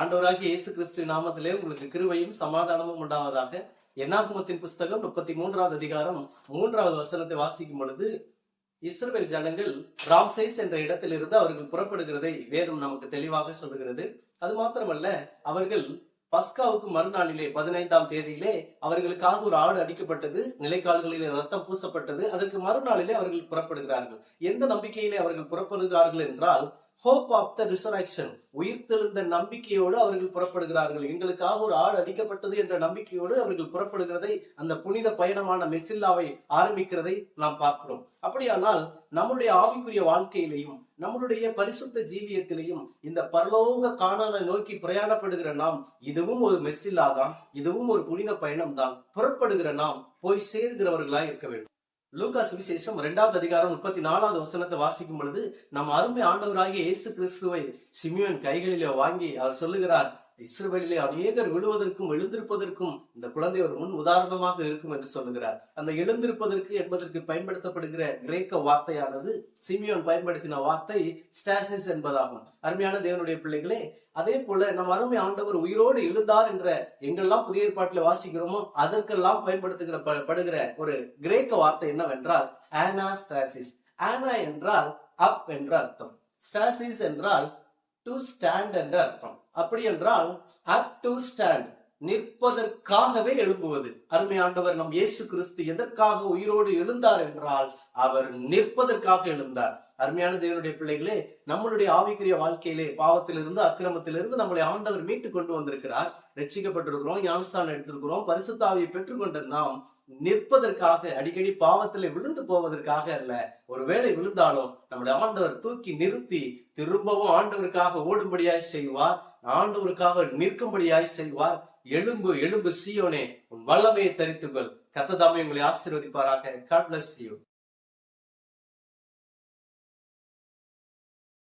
ஆண்டவராக இயேசு கிறிஸ்து நாமத்திலே உங்களுக்கு கிருவையும் சமாதானமும் உண்டாவதாக. என்னாகுமத்தின் புஸ்தகம் முப்பத்தி மூன்றாவது அதிகாரம் மூன்றாவது வசனத்தை வாசிக்கும் பொழுது இஸ்ரேல் ஜனங்கள் ராம்சைஸ் என்ற இடத்திலிருந்து அவர்கள் புறப்படுகிறதை வேதம் நமக்கு தெளிவாக சொல்லுகிறது. அது மாத்திரமல்ல அவர்கள் பஸ்காவுக்கு மறுநாளிலே பதினைந்தாம் தேதியிலே அவர்களுக்காக ஒரு ஆடு அடிக்கப்பட்டது நிலைக்கால்களிலே ரத்தம் பூசப்பட்டது அதற்கு மறுநாளிலே அவர்கள் புறப்படுகிறார்கள். எந்த நம்பிக்கையிலே அவர்கள் புறப்படுகிறார்கள் என்றால் ஹோப் ஆஃப் த ரிசரக்ஷன் உயிர்த்தெழுந்த நம்பிக்கையோடு அவர்கள் புறப்படுகிறார்கள். எங்களுக்காக ஒரு ஆடு அடிக்கப்பட்டது என்ற நம்பிக்கையோடு அவர்கள் புறப்படுகிறதை அந்த புனித பயணமான மெசில்லாவை ஆரம்பிக்கிறதை நாம் பார்க்கிறோம். அப்படியானால் நம்முடைய ஆவிக்குரிய வாழ்க்கையிலையும் நம்மளுடைய பரிசுத்த ஜீவியத்திலையும் இந்த பரலோக காணலை நோக்கி பிரயாணப்படுகிற நாம் இதுவும் ஒரு மெஸ்ஸில்லா தான் இதுவும் ஒரு புனித பயணம் தான் புறப்படுகிற நாம் போய் சேர்கிறவர்களாய் இருக்க வேண்டும். லூகா சுவிசேஷம் இரண்டாவது அதிகாரம் முப்பத்தி நாலாவது வசனத்தை வாசிக்கும் பொழுது நம் அருமை ஆண்டவராகிய இயேசு கிறிஸ்துவை சிமியோன் கைகளிலே வாங்கி அவர் சொல்லுகிறார் இஸ்ரேலிலே அநேகர் விழுவதற்கும் எழுந்திருப்பதற்கும் இந்த குழந்தை ஒரு முன் உதாரணமாக இருக்கும் என்று சொல்லுகிறார். அந்த எழுந்திருப்பதற்கு என்பதற்கு பயன்படுத்தப்படுகிற கிரேக்க வார்த்தையானது சிமியோன் பயன்படுத்தின வார்த்தை ஸ்டாசிஸ் என்பதாகும். அருமையான தேவனுடைய பிள்ளைகளே அதே போல நம் அருமை ஆண்டவர் உயிரோடு எழுந்தார் என்ற எங்கெல்லாம் புதிய ஏற்பாட்டில் வாசிக்கிறோமோ அதற்கெல்லாம் பயன்படுத்துகிற படுகிற ஒரு கிரேக்க வார்த்தை என்னவென்றால் ஆனா ஸ்டாசிஸ். ஆனா என்றால் அப் என்ற அர்த்தம். ஸ்டாசிஸ் என்றால் டு ஸ்டாண்ட் என்ற அர்த்தம். அப்படி என்றால் அப் டு ஸ்டாண்ட் நிற்பதற்காகவே எழும்புவது. அருமையாண்டவர் நம் இயேசு கிறிஸ்து எதற்காக உயிரோடு எழுந்தார் என்றால் அவர் நிற்பதற்காக எழுந்தார். அருமையான தேவனுடைய பிள்ளைகளே நம்மளுடைய ஆவிக்குரிய வாழ்க்கையிலே பாவத்திலிருந்து அக்கிரமத்திலிருந்து நம்மளை ஆண்டவர் மீட்டு கொண்டு வந்திருக்கிறார். ரட்சிக்கப்பட்டிருக்கிறோம் ஞானஸ்தானம் எடுத்திருக்கிறோம் பரிசுத்தாவியை பெற்றுக்கொண்ட நாம் நிற்பதற்காக அடிக்கடி பாவத்திலே விழுந்து போவதற்காக அல்ல ஒருவேளை விழுந்தாலும் நம்முடைய ஆண்டவர் தூக்கி நிறுத்தி திரும்பவும் ஆண்டவருக்காக ஓடும்படியாய் செய்வார் ஆண்டவருக்காக நிற்கும்படியாய் செய்வார். எலும்பு எலும்பு சீயோனே உன் வல்லமையை தரித்துக்கொள். கத்ததாமே உங்களை ஆசீர்வதிப்பாராக. God bless